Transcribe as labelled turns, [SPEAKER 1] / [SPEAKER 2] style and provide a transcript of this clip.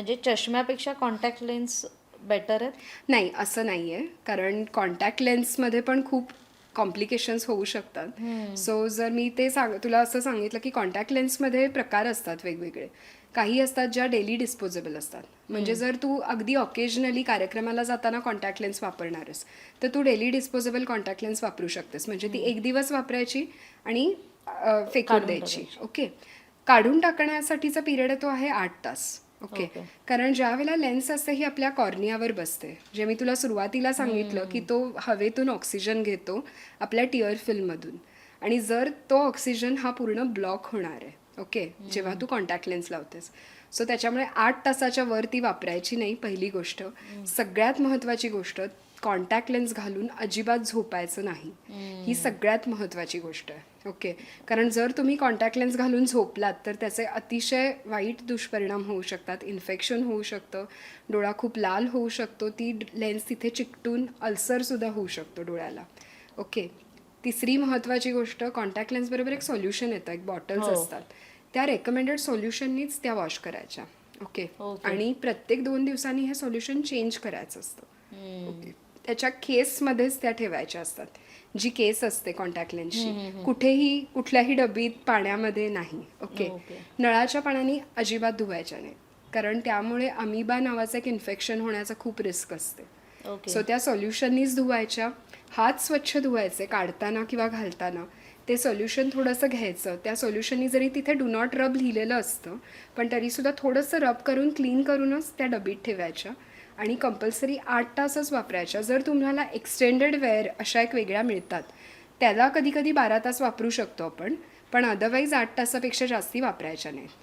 [SPEAKER 1] म्हणजे चष्म्यापेक्षा contact lens better आहेत?
[SPEAKER 2] नाही असं नाही आहे कारण कॉन्टॅक्ट लेन्समध्ये पण खूप कॉम्प्लिकेशन्स होऊ शकतात. सो जर मी ते सांग तुला असं सांगितलं की कॉन्टॅक्ट लेन्समध्ये प्रकार असतात वेगवेगळे. काही असतात ज्या डेली डिस्पोजेबल असतात. म्हणजे जर तू अगदी ऑकेजनली कार्यक्रमाला जाताना कॉन्टॅक्ट लेन्स वापरणारस तर तू डेली डिस्पोजेबल कॉन्टॅक्ट लेन्स वापरू शकतेस. म्हणजे ती एक दिवस वापरायची आणि फेकून द्यायची. ओके. काढून टाकण्यासाठीचा पिरियड तो आहे आठ तास. ओके.
[SPEAKER 1] Okay.
[SPEAKER 2] कारण ज्या वेळेला लेन्स असते ही आपल्या कॉर्नियावर बसते. जे मी तुला सुरुवातीला सांगितलं की तो हवेतून ऑक्सिजन घेतो आपल्या टिअर फिल्ममधून आणि जर तो ऑक्सिजन हा पूर्ण ब्लॉक होणार आहे ओके. जेव्हा तू कॉन्टॅक्ट लेन्स लावतेस. सो त्याच्यामुळे आठ तासाच्या वर ती वापरायची नाही पहिली गोष्ट. सगळ्यात महत्त्वाची गोष्ट कॉन्टॅक्ट लेन्स घालून अजिबात झोपायचं नाही. ही सगळ्यात महत्त्वाची गोष्ट आहे. ओके कारण जर तुम्ही कॉन्टॅक्ट लेन्स घालून झोपलात तर त्याचे अतिशय वाईट दुष्परिणाम होऊ शकतात. इन्फेक्शन होऊ शकतं. डोळा खूप लाल होऊ शकतो. ती लेन्स तिथे चिकटून अल्सरसुद्धा होऊ शकतो डोळ्याला. ओके तिसरी महत्त्वाची गोष्ट कॉन्टॅक्ट लेन्सबरोबर एक सोल्युशन येतं. एक बॉटल्स
[SPEAKER 1] हो.
[SPEAKER 2] असतात. त्या रेकमेंडेड सोल्युशननीच त्या वॉश करायच्या. ओके. आणि प्रत्येक दोन दिवसांनी हे सोल्युशन चेंज करायचं असतं. ओके त्याच्या केसमध्येच त्या ठेवायच्या असतात. जी केस असते कॉन्टॅक्ट लेन्सची कुठेही कुठल्याही डबीत पाण्यामध्ये नाही. ओके. नळाच्या पाण्याने अजिबात धुवायच्या नाही. कारण त्यामुळे अमिबा नावाचं एक इन्फेक्शन होण्याचा खूप रिस्क असते. सो त्या सोल्युशननीच धुवायच्या. हात स्वच्छ धुवायचे काढताना किंवा घालताना. ते सोल्युशन थोडंसं घ्यायचं. त्या सोल्युशननी जरी तिथे डू नॉट रब लिहिलेलं असतं पण तरीसुद्धा थोडंसं रब करून क्लीन करूनच त्या डबीत ठेवायच्या आणि कंपल्सरी आठ तासच वापरायच्या. जर तुम्हाला एक्सटेंडेड वेअर अशा एक वेगळ्या मिळतात त्याला कधी कधी बारा तास वापरू शकतो आपण पण अदरवाईज आठ तासापेक्षा जास्ती वापरायच्या नाही